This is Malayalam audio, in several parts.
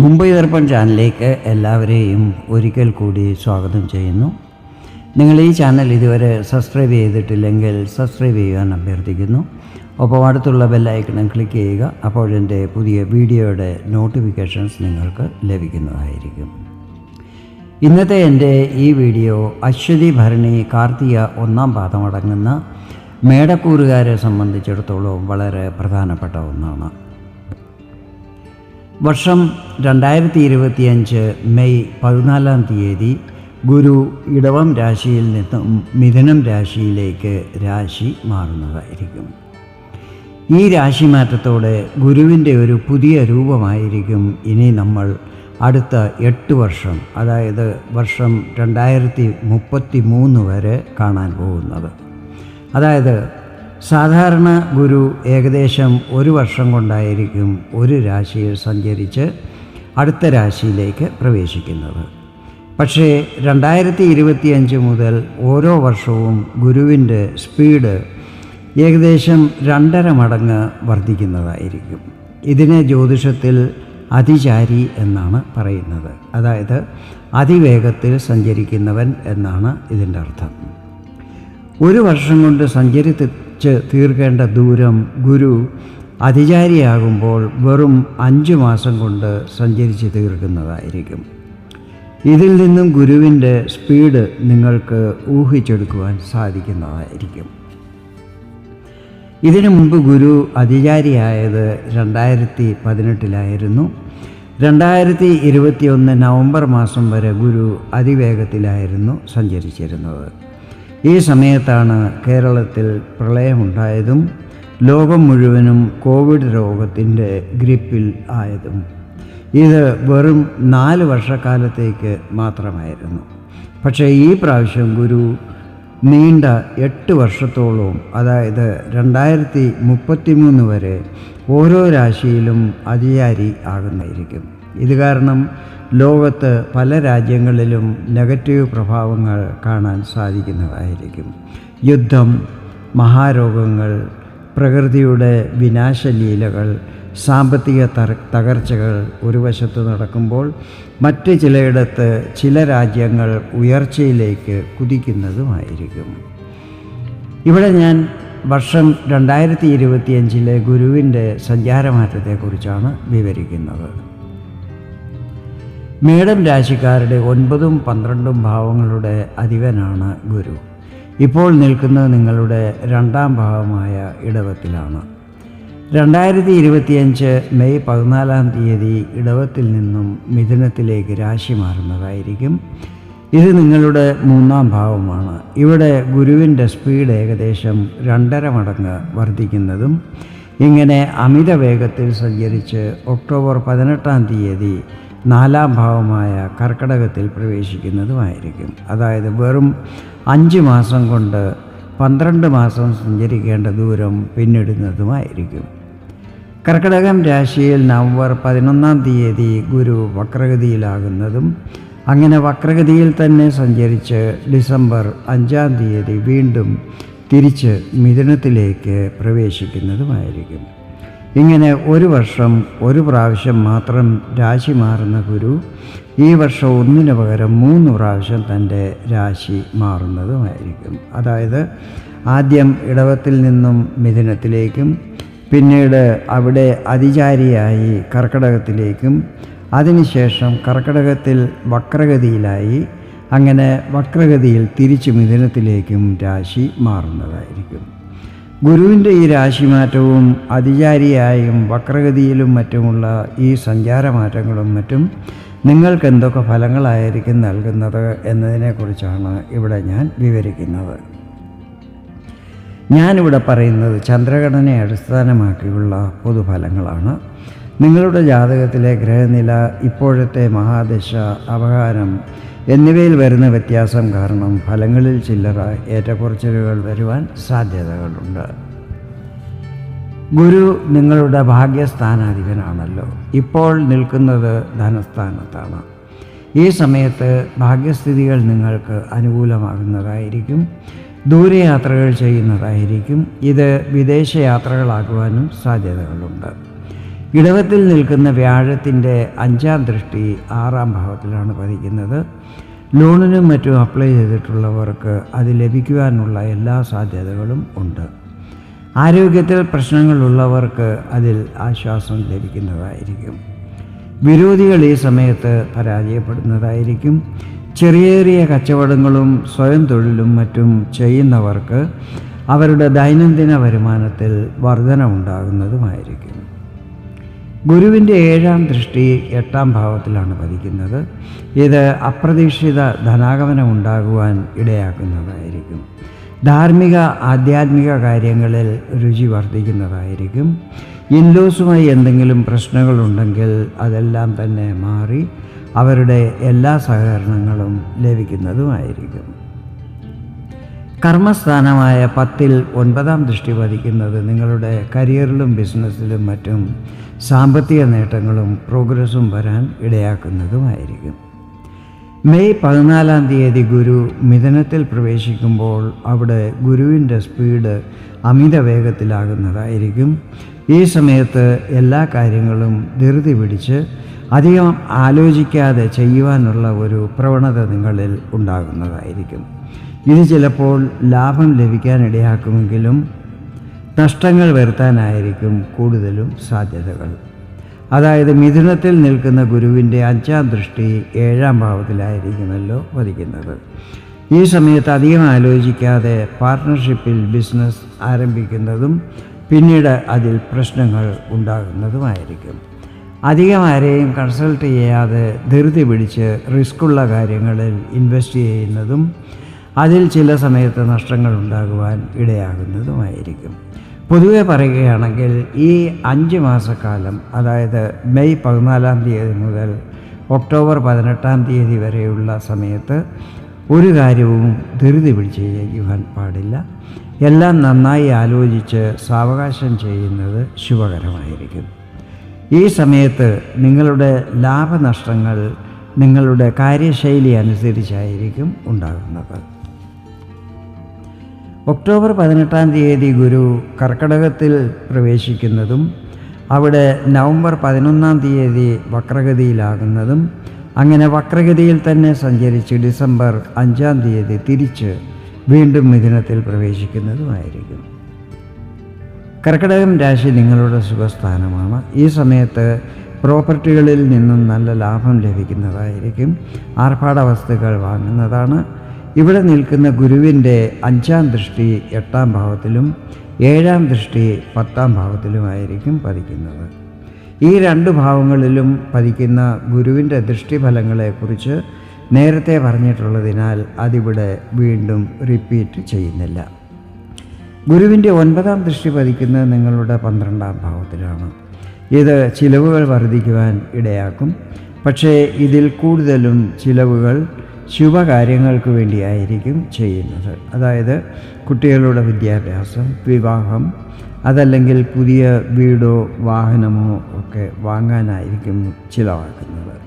മുംബൈ ദർപ്പൺ ചാനലിലേക്ക് എല്ലാവരെയും ഒരിക്കൽ കൂടി സ്വാഗതം ചെയ്യുന്നു. നിങ്ങൾ ഈ ചാനൽ ഇതുവരെ സബ്സ്ക്രൈബ് ചെയ്തിട്ടില്ലെങ്കിൽ സബ്സ്ക്രൈബ് ചെയ്യാൻ അഭ്യർത്ഥിക്കുന്നു. ഒപ്പം അടുത്തുള്ള ബെല്ലൈക്കണം ക്ലിക്ക് ചെയ്യുക അപ്പോൾ എന്റെ പുതിയ വീഡിയോയുടെ നോട്ടിഫിക്കേഷൻസ് നിങ്ങൾക്ക് ലഭിക്കുന്നതായിരിക്കും. ഇന്നത്തെ എന്റെ ഈ വീഡിയോ അശ്വതി ഭരണി കാർത്തിക ഒന്നാം പാദമടങ്ങുന്ന മേടക്കൂറുകാരെ സംബന്ധിച്ചിടത്തോളം വളരെ പ്രധാനപ്പെട്ട ഒന്നാണ്. വർഷം രണ്ടായിരത്തി ഇരുപത്തിയഞ്ച് മെയ് പതിനാലാം തീയതി ഗുരു ഇടവം രാശിയിൽ നിന്നും മിഥുനം രാശിയിലേക്ക് രാശി മാറുന്നതായിരിക്കും. ഈ രാശി മാറ്റത്തോടെ ഗുരുവിന്റെ ഒരു പുതിയ രൂപമായിരിക്കും ഇനി നമ്മൾ അടുത്ത എട്ട് വർഷം അതായത് വർഷം രണ്ടായിരത്തി മുപ്പത്തി മൂന്ന് വരെ കാണാൻ പോകുന്നത്. അതായത് സാധാരണ ഗുരു ഏകദേശം ഒരു വർഷം കൊണ്ടായിരിക്കും ഒരു രാശിയിൽ സഞ്ചരിച്ച് അടുത്ത രാശിയിലേക്ക് പ്രവേശിക്കുന്നത്. പക്ഷേ രണ്ടായിരത്തി ഇരുപത്തിയഞ്ച് മുതൽ ഓരോ വർഷവും ഗുരുവിന്റെ സ്പീഡ് ഏകദേശം രണ്ടര മടങ്ങ് വർദ്ധിക്കുന്നതായിരിക്കും. ഇതിനെ ജ്യോതിഷത്തിൽ അതിചാരി എന്നാണ് പറയുന്നത്. അതായത് അതിവേഗത്തിൽ സഞ്ചരിക്കുന്നവൻ എന്നാണ് ഇതിന്റെ അർത്ഥം. ഒരു വർഷം കൊണ്ട് സഞ്ചരിച്ച് തീർക്കേണ്ട ദൂരം ഗുരു അതിചാരിയാകുമ്പോൾ വെറും അഞ്ച് മാസം കൊണ്ട് സഞ്ചരിച്ച് തീർക്കുന്നതായിരിക്കും. ഇതിൽ നിന്നും ഗുരുവിന്റെ സ്പീഡ് നിങ്ങൾക്ക് ഊഹിച്ചെടുക്കുവാൻ സാധിക്കുന്നതായിരിക്കും. ഇതിനു മുമ്പ് ഗുരു അതിചാരിയായത് രണ്ടായിരത്തി പതിനെട്ടിലായിരുന്നു. രണ്ടായിരത്തി ഇരുപത്തിയൊന്ന് നവംബർ മാസം വരെ ഗുരു അതിവേഗത്തിലായിരുന്നു സഞ്ചരിച്ചിരുന്നത്. ഈ സമയത്താണ് കേരളത്തിൽ പ്രളയമുണ്ടായതും ലോകം മുഴുവനും കോവിഡ് രോഗത്തിന്റെ ഗ്രിപ്പിൽ ആയതും. ഇത് വെറും നാല് വർഷക്കാലത്തേക്ക് മാത്രമായിരുന്നു. പക്ഷേ ഈ പ്രാവശ്യം ഗുരു നീണ്ട എട്ട് വർഷത്തോളവും അതായത് രണ്ടായിരത്തി മുപ്പത്തി മൂന്ന് വരെ ഓരോ രാശിയിലും അതിചാരി ആകുന്നതായിരിക്കും. ഇത് കാരണം ലോകത്ത് പല രാജ്യങ്ങളിലും നെഗറ്റീവ് പ്രഭാവങ്ങൾ കാണാൻ സാധിക്കുന്നതായിരിക്കും. യുദ്ധം മഹാരോഗങ്ങൾ പ്രകൃതിയുടെ വിനാശലീലകൾ സാമ്പത്തിക തകർച്ചകൾ ഒരു വശത്ത് നടക്കുമ്പോൾ മറ്റ് ചിലയിടത്ത് ചില രാജ്യങ്ങൾ ഉയർച്ചയിലേക്ക് കുതിക്കുന്നതുമായിരിക്കും. ഇവിടെ ഞാൻ വർഷം രണ്ടായിരത്തി ഇരുപത്തിയഞ്ചിലെ ഗുരുവിന്റെ സഞ്ചാരമാറ്റത്തെക്കുറിച്ചാണ് വിവരിക്കുന്നത്. മേടം രാശിക്കാരുടെ ഒൻപതും പന്ത്രണ്ടും ഭാവങ്ങളുടെ അധിപനാണ് ഗുരു. ഇപ്പോൾ നിൽക്കുന്നത് നിങ്ങളുടെ രണ്ടാം ഭാവമായ ഇടവത്തിലാണ്. രണ്ടായിരത്തി ഇരുപത്തിയഞ്ച് മെയ് പതിനാലാം തീയതി ഇടവത്തിൽ നിന്നും മിഥുനത്തിലേക്ക് രാശി മാറുന്നതായിരിക്കും. ഇത് നിങ്ങളുടെ മൂന്നാം ഭാവമാണ്. ഇവിടെ ഗുരുവിന്റെ സ്പീഡ് ഏകദേശം രണ്ടര മടങ്ങ് വർദ്ധിക്കുന്നതും ഇങ്ങനെ അമിത വേഗത്തിൽ സഞ്ചരിച്ച് ഒക്ടോബർ പതിനെട്ടാം തീയതി നാലാം ഭാവമായ കർക്കടകത്തിൽ പ്രവേശിക്കുന്നതുമായിരിക്കും. അതായത് വെറും അഞ്ച് മാസം കൊണ്ട് പന്ത്രണ്ട് മാസം സഞ്ചരിക്കേണ്ട ദൂരം പിന്നിടുന്നതുമായിരിക്കും. കർക്കടകം രാശിയിൽ നവംബർ പതിനൊന്നാം തീയതി ഗുരു വക്രഗതിയിലാകുന്നതും അങ്ങനെ വക്രഗതിയിൽ തന്നെ സഞ്ചരിച്ച് ഡിസംബർ അഞ്ചാം തീയതി വീണ്ടും തിരിച്ച് മിഥുനത്തിലേക്ക് പ്രവേശിക്കുന്നതുമായിരിക്കും. ഇങ്ങനെ ഒരു വർഷം ഒരു പ്രാവശ്യം മാത്രം രാശി മാറുന്ന ഗുരു ഈ വർഷം ഒന്നിന് പകരം മൂന്ന് പ്രാവശ്യം തന്റെ രാശി മാറുന്നതുമായിരിക്കും. അതായത് ആദ്യം ഇടവത്തിൽ നിന്നും മിഥുനത്തിലേക്കും പിന്നീട് അവിടെ അതിചാരിയായി കർക്കടകത്തിലേക്കും അതിനുശേഷം കർക്കടകത്തിൽ വക്രഗതിയിലായി അങ്ങനെ വക്രഗതിയിൽ തിരിച്ചു മിഥുനത്തിലേക്കും രാശി മാറുന്നതായിരിക്കും. ഗുരുവിന്റെ ഈ രാശിമാറ്റവും അതിചാരിയായും വക്രഗതിയിലും മറ്റുമുള്ള ഈ സഞ്ചാരമാറ്റങ്ങളും മറ്റും നിങ്ങൾക്ക് എന്തൊക്കെ ഫലങ്ങളായിരിക്കും നൽകുന്നത് എന്നതിനെക്കുറിച്ചാണ് ഇവിടെ ഞാൻ വിവരിക്കുന്നത്. ഞാനിവിടെ പറയുന്നത് ചന്ദ്രഘടനയെ അടിസ്ഥാനമാക്കിയുള്ള പൊതുഫലങ്ങളാണ്. നിങ്ങളുടെ ജാതകത്തിലെ ഗ്രഹനില ഇപ്പോഴത്തെ മഹാദശ അപകാരം എന്നിവയിൽ വരുന്ന വ്യത്യാസം കാരണം ഫലങ്ങളിൽ ചില്ലറ ഏറ്റക്കുറച്ചിലുകൾ വരുവാൻ സാധ്യതകളുണ്ട്. ഗുരു നിങ്ങളുടെ ഭാഗ്യസ്ഥാനാധിപനാണല്ലോ. ഇപ്പോൾ നിൽക്കുന്നത് ധനസ്ഥാനത്താണ്. ഈ സമയത്ത് ഭാഗ്യസ്ഥിതികൾ നിങ്ങൾക്ക് അനുകൂലമാകുന്നതായിരിക്കും. ദൂരയാത്രകൾ ചെയ്യുന്നതായിരിക്കും. ഇത് വിദേശയാത്രകളാക്കുവാനും സാധ്യതകളുണ്ട്. ഇടവത്തിൽ നിൽക്കുന്ന വ്യാഴത്തിന്റെ അഞ്ചാം ദൃഷ്ടി ആറാം ഭാവത്തിലാണ് പതിക്കുന്നത്. ലോണിനും മറ്റും അപ്ലൈ ചെയ്തിട്ടുള്ളവർക്ക് അത് ലഭിക്കുവാനുള്ള എല്ലാ സാധ്യതകളും ഉണ്ട്. ആരോഗ്യത്തിൽ പ്രശ്നങ്ങളുള്ളവർക്ക് അതിൽ ആശ്വാസം ലഭിക്കുന്നതായിരിക്കും. വിരോധികൾ ഈ സമയത്ത് പരാജയപ്പെടുന്നതായിരിക്കും. ചെറിയ ചെറിയ കച്ചവടങ്ങളും സ്വയം തൊഴിലും മറ്റും ചെയ്യുന്നവർക്ക് അവരുടെ ദൈനംദിന വരുമാനത്തിൽ വർധന ഉണ്ടാകുന്നതുമായിരിക്കും ഗുരുവിന്റെ ഏഴാം ദൃഷ്ടി എട്ടാം ഭാവത്തിലാണ് പതിക്കുന്നത്. ഇത് അപ്രതീക്ഷിത ധനാഗമനം ഉണ്ടാകുവാൻ ഇടയാക്കുന്നതായിരിക്കും. ധാർമ്മിക ആധ്യാത്മിക കാര്യങ്ങളിൽ രുചി വർദ്ധിക്കുന്നതായിരിക്കും. ഇൻലോസുമായി എന്തെങ്കിലും പ്രശ്നങ്ങളുണ്ടെങ്കിൽ അതെല്ലാം തന്നെ മാറി അവരുടെ എല്ലാ സഹകരണങ്ങളും ലഭിക്കുന്നതുമായിരിക്കും. കർമ്മസ്ഥാനമായ പത്തിൽ ഒൻപതാം ദൃഷ്ടി പതിക്കുന്നത് നിങ്ങളുടെ കരിയറിലും ബിസിനസ്സിലും മറ്റും സാമ്പത്തിക നേട്ടങ്ങളും പ്രോഗ്രസ്സും വരാൻ ഇടയാക്കുന്നതുമായിരിക്കും. മെയ് പതിനാലാം തീയതി ഗുരു മിഥുനത്തിൽ പ്രവേശിക്കുമ്പോൾ അവിടെ ഗുരുവിന്റെ സ്പീഡ് അമിത വേഗത്തിലാകുന്നതായിരിക്കും. ഈ സമയത്ത് എല്ലാ കാര്യങ്ങളും ധൃതി പിടിച്ച് അധികം ആലോചിക്കാതെ ചെയ്യുവാനുള്ള ഒരു പ്രവണത നിങ്ങളിൽ ഉണ്ടാകുന്നതായിരിക്കും. ഇത് ചിലപ്പോൾ ലാഭം ലഭിക്കാനിടയാക്കുമെങ്കിലും നഷ്ടങ്ങൾ വരുത്താനായിരിക്കും കൂടുതലും സാധ്യതകൾ. അതായത് മിഥുനത്തിൽ നിൽക്കുന്ന ഗുരുവിന്റെ അഞ്ചാം ദൃഷ്ടി ഏഴാം ഭാവത്തിലായിരിക്കുമല്ലോ വധിക്കുന്നത്. ഈ സമയത്ത് അധികം ആലോചിക്കാതെ പാർട്ട്ണർഷിപ്പിൽ ബിസിനസ് ആരംഭിക്കുന്നതും പിന്നീട് അതിൽ പ്രശ്നങ്ങൾ ഉണ്ടാകുന്നതുമായിരിക്കും. അധികം ആരെയും കൺസൾട്ട് ചെയ്യാതെ ധൃതി പിടിച്ച് റിസ്ക്കുള്ള കാര്യങ്ങളിൽ ഇൻവെസ്റ്റ് ചെയ്യുന്നതും അതിൽ ചില സമയത്ത് നഷ്ടങ്ങൾ ഉണ്ടാകുവാൻ ഇടയാകുന്നതുമായിരിക്കും. പൊതുവെ പറയുകയാണെങ്കിൽ ഈ അഞ്ച് മാസക്കാലം അതായത് മെയ് പതിനാലാം തീയതി മുതൽ ഒക്ടോബർ പതിനെട്ടാം തീയതി വരെയുള്ള സമയത്ത് ഒരു കാര്യവും ധൃതി പിടിച്ച് ചെയ്യുവാൻ പാടില്ല. എല്ലാം നന്നായി ആലോചിച്ച് സാവകാശം ചെയ്യുന്നത് ശുഭകരമായിരിക്കും. ഈ സമയത്ത് നിങ്ങളുടെ ലാഭനഷ്ടങ്ങൾ നിങ്ങളുടെ കാര്യശൈലി അനുസരിച്ചായിരിക്കും ഉണ്ടാകുന്നത്. ഒക്ടോബർ പതിനെട്ടാം തീയതി ഗുരു കർക്കടകത്തിൽ പ്രവേശിക്കുന്നതും അവിടെ നവംബർ പതിനൊന്നാം തീയതി വക്രഗതിയിലാകുന്നതും അങ്ങനെ വക്രഗതിയിൽ തന്നെ സഞ്ചരിച്ച് ഡിസംബർ അഞ്ചാം തീയതി തിരിച്ച് വീണ്ടും മിഥുനത്തിൽ പ്രവേശിക്കുന്നതുമായിരിക്കും. കർക്കടകം രാശി നിങ്ങളുടെ സുഖസ്ഥാനമാണ്. ഈ സമയത്ത് പ്രോപ്പർട്ടികളിൽ നിന്നും നല്ല ലാഭം ലഭിക്കുന്നതായിരിക്കും. ആർഭാട വസ്തുക്കൾ വാങ്ങുന്നതാണ്. ഇവിടെ നിൽക്കുന്ന ഗുരുവിന്റെ അഞ്ചാം ദൃഷ്ടി എട്ടാം ഭാവത്തിലും ഏഴാം ദൃഷ്ടി പത്താം ഭാവത്തിലുമായിരിക്കും പതിക്കുന്നത്. ഈ രണ്ട് ഭാവങ്ങളിലും പതിക്കുന്ന ഗുരുവിന്റെ ദൃഷ്ടിഫലങ്ങളെക്കുറിച്ച് നേരത്തെ പറഞ്ഞിട്ടുള്ളതിനാൽ അതിവിടെ വീണ്ടും റിപ്പീറ്റ് ചെയ്യുന്നില്ല. ഗുരുവിന്റെ ഒൻപതാം ദൃഷ്ടി പതിക്കുന്നത് നിങ്ങളുടെ പന്ത്രണ്ടാം ഭാവത്തിലാണ്. ഇത് ചിലവുകൾ വർദ്ധിക്കുവാൻ ഇടയാക്കും. പക്ഷേ ഇതിൽ കൂടുതലും ചിലവുകൾ ശുഭകാര്യങ്ങൾക്ക് വേണ്ടിയായിരിക്കും ചെയ്യുന്നത്. അതായത് കുട്ടികളുടെ വിദ്യാഭ്യാസം വിവാഹം അതല്ലെങ്കിൽ പുതിയ വീടോ വാഹനമോ ഒക്കെ വാങ്ങാനായിരിക്കും ചിലവാക്കുന്നത്.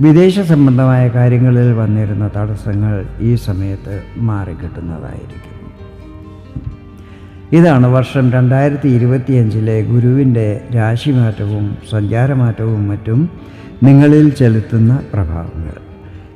വിദേശ സംബന്ധമായ കാര്യങ്ങളിൽ വന്നിരുന്ന തടസ്സങ്ങൾ ഈ സമയത്ത് മാറിക്കിട്ടുന്നതായിരിക്കും. ഇതാണ് വർഷം രണ്ടായിരത്തി ഇരുപത്തിയഞ്ചിലെ ഗുരുവിന്റെ രാശിമാറ്റവും സഞ്ചാരമാറ്റവും മറ്റും നിങ്ങളിൽ ചെലുത്തുന്ന പ്രഭാവങ്ങൾ.